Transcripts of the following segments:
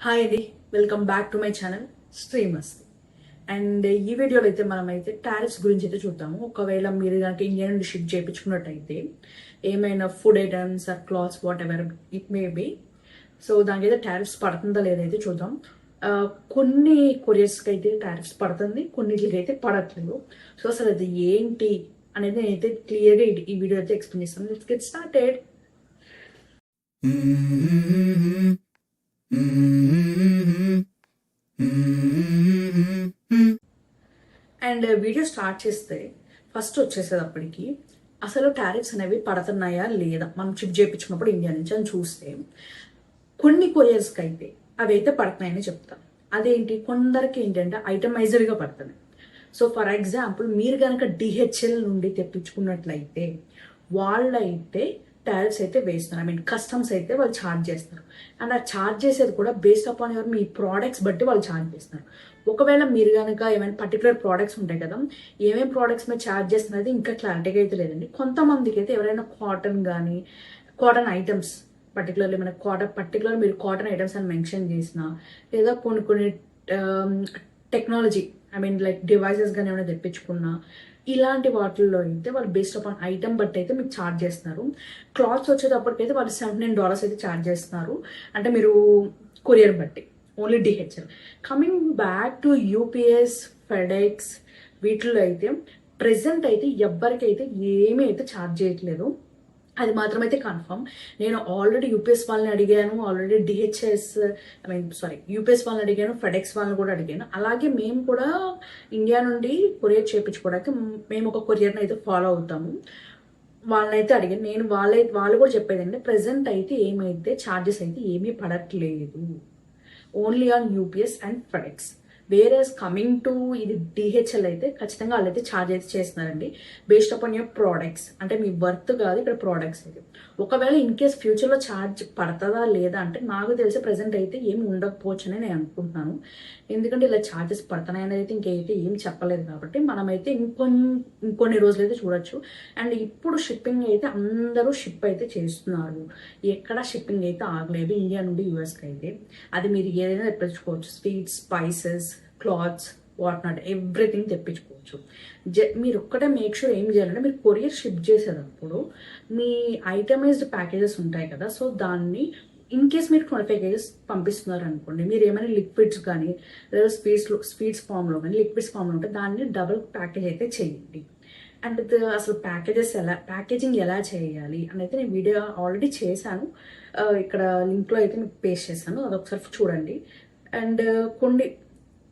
Hi ఇది welcome back to my channel streamers and ఈ వీడియోలో అయితే మనం అయితే టారిఫ్స్ గురించి అయితే చూద్దాము. ఒకవేళ మీరు కనుక ఇండియా నుండి షిప్ చేయించుకున్నట్టయితే ఏమైనా food items or clothes whatever it may be so so దానికైతే టారిఫ్స్ పడుతుందా లేదైతే చూద్దాం. Uh, కొన్ని కొరియర్స్కి అయితే టారిఫ్స్ పడుతుంది కొన్నిటికి అయితే పడట్లేదు. సో అసలు అది ఏంటి అనేది నేనైతే క్లియర్గా ఈ వీడియో అయితే ఎక్స్ప్లెయిన్ చేస్తాను. Let's get started and video start చేస్తే ఫస్ట్ వచ్చేసేటప్పటికి అసలు టారిఫ్స్ అనేవి పడుతున్నాయా లేదా? మనం చిప్ చేయించుకున్నప్పుడు ఇండియా నుంచి అని చూస్తే కొన్ని కొరియర్స్కి అయితే అవి అయితే పడుతున్నాయని చెప్తాను అదేంటి? కొందరికి ఏంటంటే ఐటమైజర్గా పడుతున్నాయి సో ఫర్ ఎగ్జాంపుల్ మీరు కనుక డిహెచ్ఎల్ నుండి తెప్పించుకున్నట్లయితే వాళ్ళైతే టారిఫ్స్ అయితే వేస్తున్నారు. ఐ మీన్ కస్టమ్స్ అయితే వాళ్ళు ఛార్జ్ చేస్తారు అండ్ ఆ ఛార్జ్ చేసేది కూడా బేస్డ్ అపాన్ యువర్ మీ ప్రోడక్ట్స్ బట్టి వాళ్ళు ఛార్జ్ చేస్తారు ఒకవేళ మీరు కనుక ఏమైనా పర్టికులర్ ప్రోడక్ట్స్ ఉంటాయి కదా ఏమేమి ప్రోడక్ట్స్ మీద ఛార్జ్ చేస్తున్నది ఇంకా క్లారిటీగా అయితే లేదండి. కొంతమందికి అయితే ఎవరైనా కాటన్ కానీ కాటన్ ఐటమ్స్ పర్టికులర్లీ మన కాటన్ పర్టికులర్ మీరు కాటన్ ఐటమ్స్ అని మెన్షన్ చేసిన లేదా కొన్ని కొన్ని technology I mean like devices కానీ ఏమైనా తెప్పించుకున్నా ఇలాంటి వాటిల్లో అయితే వాళ్ళు బేస్డ్ అపాన్ ఐటమ్ బట్టి అయితే మీకు ఛార్జ్ చేస్తున్నారు. క్లాత్స్ వచ్చేటప్పటికైతే వాళ్ళు సెవెంటీ నైన్ డాలర్స్ అయితే ఛార్జ్ చేస్తున్నారు. అంటే మీరు కొరియర్ బట్టి only DHL coming back to UPS FedEx వీటిల్లో అయితే ప్రజెంట్ అయితే ఎవ్వరికైతే ఏమీ అయితే ఛార్జ్ చేయట్లేదు. అది మాత్రం అయితే కన్ఫర్మ్. నేను ఆల్రెడీ యూపీఎస్ వాళ్ళని అడిగాను already DHS I mean sorry UPS వాళ్ళని అడిగాను ఫెడెక్స్ వాళ్ళని కూడా అడిగాను. అలాగే మేము కూడా ఇండియా నుండి కొరియర్ చేయించుకోవడానికి మేము ఒక కొరియర్ని అయితే ఫాలో అవుతాము. వాళ్ళనైతే అడిగాను. నేను వాళ్ళై వాళ్ళు కూడా చెప్పేదండి ప్రెసెంట్ అయితే ఏమైతే ఛార్జెస్ అయితే ఏమీ పడట్లేదు. Only on UPS and FedEx. వేరే కమింగ్ టు ఇది డిహెచ్ఎల్ అయితే ఖచ్చితంగా వాళ్ళైతే ఛార్జ్ అయితే చేస్తున్నారండి. బేస్డ్ అపాన్ యువర్ ప్రోడక్ట్స్ అంటే మీ వర్త్ కాదు ఇక్కడ ప్రోడక్ట్స్ అయితే ఒకవేళ ఇన్ కేస్ ఫ్యూచర్లో ఛార్జ్ పడుతుందా లేదా అంటే నాకు తెలిసి ప్రజెంట్ అయితే ఏమి ఉండకపోవచ్చు అని నేను అనుకుంటున్నాను. ఎందుకంటే ఇలా ఛార్జెస్ పడుతున్నాయని అయితే ఇంకైతే ఏం చెప్పలేదు కాబట్టి మనమైతే ఇంకొన్ని ఇంకొన్ని రోజులు అయితే చూడొచ్చు. అండ్ ఇప్పుడు షిప్పింగ్ అయితే అందరూ షిప్ అయితే చేస్తున్నారు. ఎక్కడ షిప్పింగ్ అయితే ఆగలేదు. ఇండియా నుండి యూఎస్కి అయితే. అది మీరు ఏదైనా తెప్పించుకోవచ్చు sweets spices clothes what not everything తెప్పించుకోవచ్చు. జ మీరు ఒక్కటే మేక్ షూర్ ఏం చేయాలంటే మీరు కొరియర్ షిప్ చేసేటప్పుడు మీ ఐటమైజ్డ్ ప్యాకేజెస్ ఉంటాయి కదా సో దాన్ని ఇన్ కేస్ మీరు ట్వంటీ ఫైవ్ కేజెస్ పంపిస్తున్నారు అనుకోండి మీరు ఏమైనా లిక్విడ్స్ కానీ లేదా స్వీట్స్ స్వీట్స్ ఫామ్లో కానీ లిక్విడ్స్ ఫామ్లో ఉంటే దాన్ని డబుల్ ప్యాకేజ్ అయితే చేయండి. అండ్ అసలు ప్యాకేజెస్ ఎలా ప్యాకేజింగ్ ఎలా చేయాలి అని అయితే నేను వీడియో ఆల్రెడీ చేశాను. ఇక్కడ లింక్లో అయితే మీకు పేస్ట్ చేశాను అది ఒకసారి చూడండి. అండ్ కొన్ని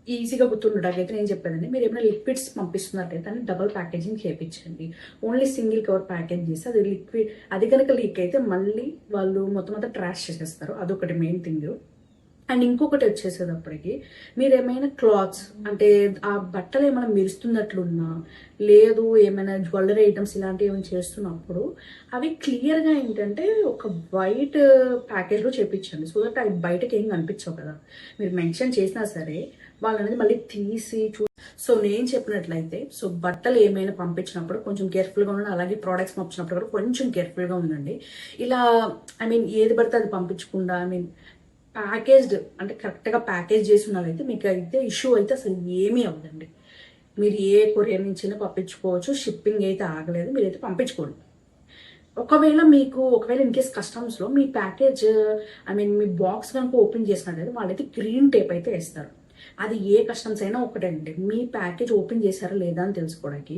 ఈజీగా గుర్తుండడానికి అయితే నేను చెప్పేదండి. మీరు ఏమైనా లిక్విడ్స్ పంపిస్తున్నట్టయితే దాన్ని డబుల్ ప్యాకేజింగ్ చేయించండి ఓన్లీ సింగిల్ కవర్ ప్యాకేజ్ చేస్తే అది లిక్విడ్ అది కనుక లీక్ అయితే మళ్ళీ వాళ్ళు మొత్తం అంతా ట్రాష్ చేసేస్తారు. అదొకటి మెయిన్ థింగ్ అండ్ ఇంకొకటి వచ్చేసేటప్పటికి మీరు ఏమైనా క్లాత్స్ అంటే ఆ బట్టలు ఏమైనా మెరుస్తున్నట్లున్నా లేదు ఏమైనా జ్యువెలరీ ఐటమ్స్ ఇలాంటివి ఏమైనా చేస్తున్నప్పుడు అవి క్లియర్గా ఏంటంటే ఒక వైట్ ప్యాకేజ్లో చేపించండి. సో దట్ అవి బయటకి ఏం కనిపించవు కదా. మీరు మెన్షన్ చేసినా సరే వాళ్ళనేది మళ్ళీ తీసి చూ సో నేను చెప్పినట్లయితే సో బట్టలు ఏమైనా పంపించినప్పుడు కొంచెం కేర్ఫుల్గా ఉండండి అలాగే ప్రోడక్ట్స్ పంపించినప్పుడు కూడా కొంచెం కేర్ఫుల్గా ఉండండి. ఇలా ఐ మీన్ ఏది పడితే అది పంపించకుండా ఐ మీన్ ప్యాకేజ్డ్ అంటే కరెక్ట్గా ప్యాకేజ్ చేసి ఉన్నదైతే మీకు అయితే ఇష్యూ అయితే అసలు ఏమీ అవ్వదండి. మీరు ఏ కొరియర్ నుంచి పంపించుకోవచ్చు షిప్పింగ్ అయితే ఆగలేదు మీరైతే పంపించుకోండి. ఒకవేళ మీకు ఒకవేళ ఇన్ కేస్ కస్టమ్స్లో మీ ప్యాకేజ్ ఐ మీన్ మీ బాక్స్ కనుక ఓపెన్ చేసినట్లయితే వాళ్ళైతే గ్రీన్ టేప్ అయితే వేస్తారు. అది ఏ కస్టమ్స్ అయినా ఒకటే మీ ప్యాకేజ్ ఓపెన్ చేశారా లేదా అని తెలుసుకోవడానికి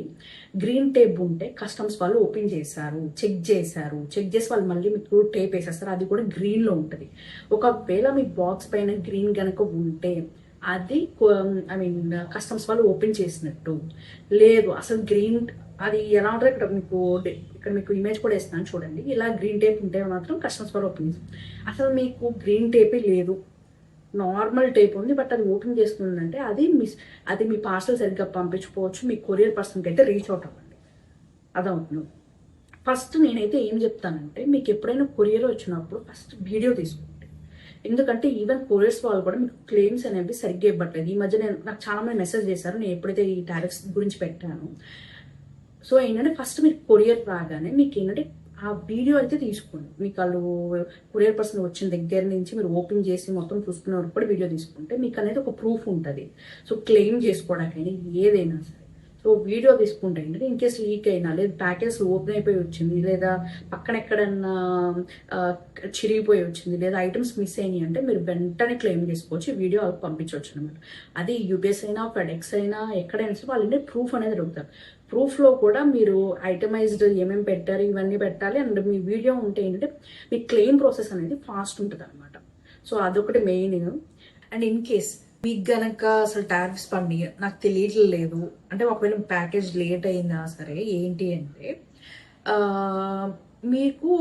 గ్రీన్ టేప్ ఉంటే కస్టమ్స్ వాళ్ళు ఓపెన్ చేశారు చెక్ చేశారు. చెక్ చేసి వాళ్ళు మళ్ళీ మీకు టేప్ వేసేస్తారు. అది కూడా గ్రీన్లో ఉంటుంది. ఒకవేళ మీ బాక్స్ పైన గ్రీన్ కనుక ఉంటే అది ఐ మీన్ కస్టమ్స్ వాళ్ళు ఓపెన్ చేసినట్టు. లేదు అసలు గ్రీన్ అది ఎలా ఉంటుందో ఇక్కడ మీకు ఇక్కడ మీకు ఇమేజ్ కూడా వేస్తాను చూడండి. ఇలా గ్రీన్ టేప్ ఉంటే మాత్రం కస్టమ్స్ వాళ్ళు ఓపెన్ చేస్తారు అసలు మీకు గ్రీన్ టేపే లేదు. నార్మల్ టైప్ ఉంది బట్ అది ఓపెన్ చేస్తుందంటే అది మిస్ అది మీ పార్సల్ సరిగ్గా పంపించుకోవచ్చు మీ కొరియర్ పర్సన్కి అయితే రీచ్ అవుట్ అవ్వండి. అదవుతుంది ఫస్ట్ నేనైతే ఏం చెప్తానంటే మీకు ఎప్పుడైనా కొరియర్ వచ్చినప్పుడు ఫస్ట్ వీడియో తీసుకోండి. ఎందుకంటే ఈవెన్ కొరియర్స్ వాళ్ళు కూడా మీకు క్లెయిమ్స్ అనేవి సరిగ్గా ఇవ్వట్లేదు. ఈ మధ్య నేను నాకు చాలా మంది మెసేజ్ చేశారు నేను ఎప్పుడైతే ఈ టారిఫ్స్ గురించి పెట్టాను. సో ఏంటంటే ఫస్ట్ మీరు కొరియర్ రాగానే మీకు ఏంటంటే ఆ వీడియో అయితే తీసుకోండి. మీకు వాళ్ళు కొరియర్ పర్సన్ వచ్చిన దగ్గర నుంచి మీరు ఓపెన్ చేసి మొత్తం చూసుకునే వరకు కూడా వీడియో తీసుకుంటే మీకు అనేది ఒక ప్రూఫ్ ఉంటుంది. సో క్లెయిమ్ చేసుకోవడానికైనా ఏదైనా సరే. సో వీడియో తీసుకుంటే ఏంటంటే ఇన్ కేస్ లీక్ అయినా లేదా ప్యాకేజ్ ఓపెన్ అయిపోయి వచ్చింది లేదా పక్కన ఎక్కడన్నా చిరిగిపోయి వచ్చింది లేదా ఐటమ్స్ మిస్ అయినాయి అంటే మీరు వెంటనే క్లెయిమ్ చేసుకోవచ్చు వీడియో పంపించవచ్చు అనమాట అది యూపీఎస్ అయినా ఫెడెక్స్ అయినా ఎక్కడైనా సరే వాళ్ళంటే ప్రూఫ్ అనేది అడుగుతారు ప్రూఫ్లో కూడా మీరు ఐటమైజ్డ్ ఏమేమి పెట్టారు ఇవన్నీ పెట్టాలి అండ్ మీ వీడియో ఉంటే ఏంటంటే మీ క్లెయిమ్ ప్రాసెస్ అనేది ఫాస్ట్ ఉంటుంది అనమాట సో అదొకటి మెయిన్. అండ్ ఇన్ కేస్ మీకు గనక అసలు టారిఫ్స్ పండి నాకు తెలియట్లేదు అంటే ఒకవేళ ప్యాకేజ్ లేట్ అయిందా సరే ఏంటి అంటే మీకు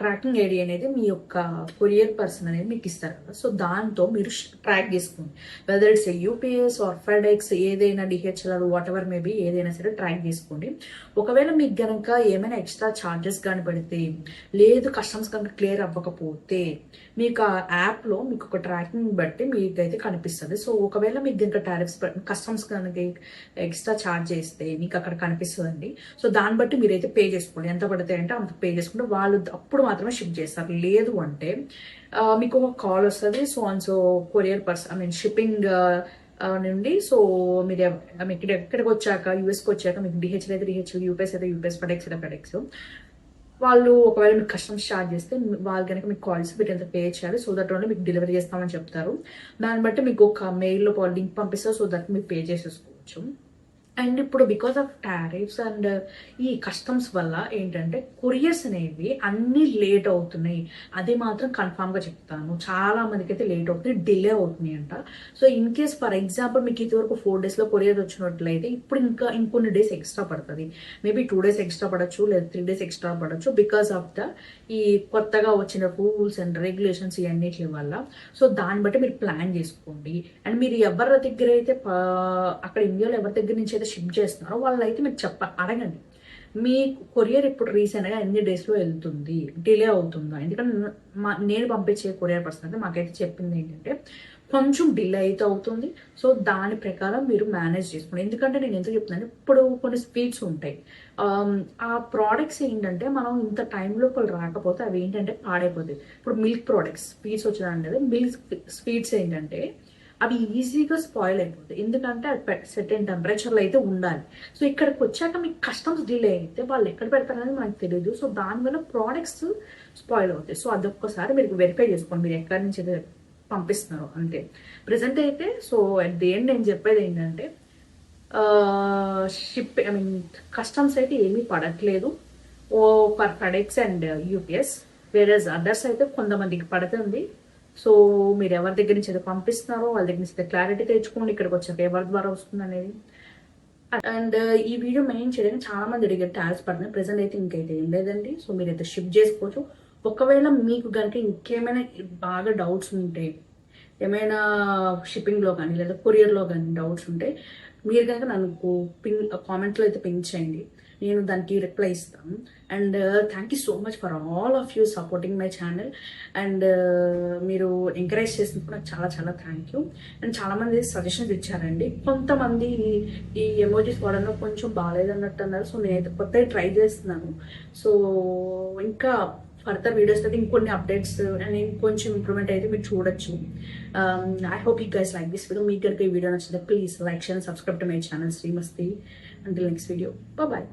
ట్రాకింగ్ ఐడి అనేది మీ యొక్క కొరియర్ పర్సన్ అనేది మీకు ఇస్తారు కదా. సో దాంతో మీరు ట్రాక్ చేసుకోండి. Whether it's UPS or FedEx ఏదైనా డిహెచ్ఎల్ వాట్ ఎవర్ మేబీ ఏదైనా సరే ట్రాక్ చేసుకోండి. ఒకవేళ మీకు కనుక ఏమైనా ఎక్స్ట్రా ఛార్జెస్ కానీ పడితే లేదు కస్టమ్స్ కనుక క్లియర్ అవ్వకపోతే మీకు ఆ యాప్లో మీకు ఒక ట్రాకింగ్ బట్టి మీకు అయితే కనిపిస్తుంది. సో ఒకవేళ మీకు కనుక టారిఫ్స్ కస్టమ్స్ కనుక ఎక్స్ట్రా ఛార్జ్ చేస్తే మీకు అక్కడ కనిపిస్తుందండి. సో దాన్ని బట్టి మీరైతే పే చేసుకోండి. ఎంత పడితే అంటే అంత పే చేసుకుంటే వాళ్ళు అప్పుడు మాత్రమే షిప్ చేస్తారు. లేదు అంటే మీకు ఒక కాల్ వస్తుంది so and so courier person I mean shipping నుండి సో మీరు మీకు ఇక్కడ ఎక్కడికి వచ్చాక యూఎస్కి వచ్చాక మీకు డిహెచ్ఎల్ అయితే డిహెచ్ఎల్ యూపీఎస్ అయితే యూపీఎస్ ఫెడెక్స్ అయితే ఫెడెక్స్ వాళ్ళు ఒకవేళ మీకు కస్టమ్స్ స్టార్ట్ చేస్తే వాళ్ళు కనుక మీకు కాల్స్ మీరు ఎంత పే చేయాలి సో దట్ ఓన్లీ మీకు డెలివరీ చేస్తామని చెప్తారు. దాన్ని బట్టి మీకు ఒక మెయిల్లో లింక్ పంపిస్తారు సో దట్ మీరు పే చేసేసుకోవచ్చు. అండ్ ఇప్పుడు బికాస్ ఆఫ్ టారిఫ్స్ అండ్ ఈ కస్టమ్స్ వల్ల ఏంటంటే కొరియర్స్ అనేవి అన్నీ లేట్ అవుతున్నాయి. అది మాత్రం కన్ఫామ్గా చెప్తాను. చాలా మందికి అయితే లేట్ అవుతుంది డిలే అవుతున్నాయి అంట so in case for example మీకు ఇదివరకు ఫోర్ డేస్లో కొరియర్ వచ్చినట్లయితే ఇప్పుడు ఇంకా ఇంకొన్ని డేస్ ఎక్స్ట్రా పడుతుంది. మేబీ టూ డేస్ ఎక్స్ట్రా పడచ్చు లేదా త్రీ డేస్ ఎక్స్ట్రా పడచ్చు బికాస్ ఆఫ్ ద ఈ కొత్తగా వచ్చిన రూల్స్ అండ్ రెగ్యులేషన్స్ ఇవన్నిటి వల్ల. సో దాన్ని బట్టి మీరు ప్లాన్ చేసుకోండి. అండ్ మీరు ఎవరి దగ్గర అయితే అక్కడ ఇండియాలో ఎవరి దగ్గర నుంచి అయితే షిప్ చేస్తున్నారో వాళ్ళైతే మీరు చెప్ప అడగండి. మీ కొరియర్ ఇప్పుడు రీసెంట్గా ఎన్ని డేస్లో వెళ్తుంది? డిలే అవుతుందా? ఎందుకంటే మా నేను పంపించే కొరియర్ పర్సన్ అయితే మాకైతే చెప్పింది ఏంటంటే కొంచెం డిలే అయితే అవుతుంది. సో దాని ప్రకారం మీరు మేనేజ్ చేసుకోండి. ఎందుకంటే నేను ఎందుకు చెప్తున్నాను ఇప్పుడు కొన్ని స్పీడ్స్ ఉంటాయి. ఆ ప్రోడక్ట్స్ ఏంటంటే మనం ఇంత టైంలో వాళ్ళు రాకపోతే అవి ఏంటంటే పాడైపోతాయి. ఇప్పుడు మిల్క్ ప్రోడక్ట్స్ స్వీట్స్ వచ్చిన మిల్క్ స్వీట్స్ ఏంటంటే అవి ఈజీగా స్పాయిల్ అయిపోతాయి. ఎందుకంటే అది సెటెన్ టెంపరేచర్లో అయితే ఉండాలి. సో ఇక్కడికి వచ్చాక మీకు కస్టమ్స్ డిలే అయితే వాళ్ళు ఎక్కడ పెడతారనేది మనకు తెలియదు సో దానివల్ల ప్రోడక్ట్స్ స్పాయిల్ అవుతాయి. సో అదొక్కసారి మీరు వెరిఫై చేసుకోండి. మీరు ఎక్కడి నుంచి అయితే పంపిస్తున్నారు అంతే. ప్రజెంట్ అయితే సో అట్ ది ఎండ్ నేను చెప్పేది ఏంటంటే షిప్ ఐ మీన్ కస్టమ్స్ అయితే ఏమీ పడట్లేదు. Oh for FedEx and UPS వేరే అదర్స్ అయితే కొంతమందికి పడుతుంది. సో మీరు ఎవరి దగ్గర నుంచి అయితే పంపిస్తున్నారో వాళ్ళ దగ్గర నుంచి క్లారిటీ తెచ్చుకోండి ఇక్కడికి వచ్చాక ఎవరి ద్వారా వస్తుంది అనేది అండ్ ఈ వీడియో మెయిన్ చేయడానికి చాలా మంది అడిగారు ట్యాల్స్ పడుతున్నాయి ప్రజెంట్ అయితే ఇంకైతే ఏం లేదండి. సో మీరు అయితే షిఫ్ట్ చేసుకోవచ్చు. ఒకవేళ మీకు కనుక ఇంకేమైనా బాగా డౌట్స్ ఉంటే ఏమైనా షిప్పింగ్లో కానీ లేదా కొరియర్లో కానీ డౌట్స్ ఉంటే మీరు కనుక నాకు పింగ్ కామెంట్లో అయితే పెంచేయండి చేయండి. నేను దానికి రిప్లై ఇస్తాను and thank you so much for all of you supporting my channel and మీరు ఎంకరేజ్ చేసినప్పుడు నాకు చాలా చాలా థ్యాంక్ యూ అండ్ చాలామంది సజెషన్స్ ఇచ్చారండి. కొంతమంది ఈ ఎమోజీస్ వాడడంలో కొంచెం బాగాలేదన్నట్టు అన్నారు. సో నేనైతే కొత్తగా ట్రై చేస్తున్నాను. సో ఇంకా ఫర్దర్ వీడియోస్ అయితే ఇంకొన్ని అప్డేట్స్ అండ్ ఇంకొంచెం ఇంప్రూవ్మెంట్ అయితే మీరు చూడొచ్చు. I hope you guys like this video మీకు కనుక ఈ వీడియో నచ్చితే please like share subscribe to my channel శ్రీమస్తి until next video bye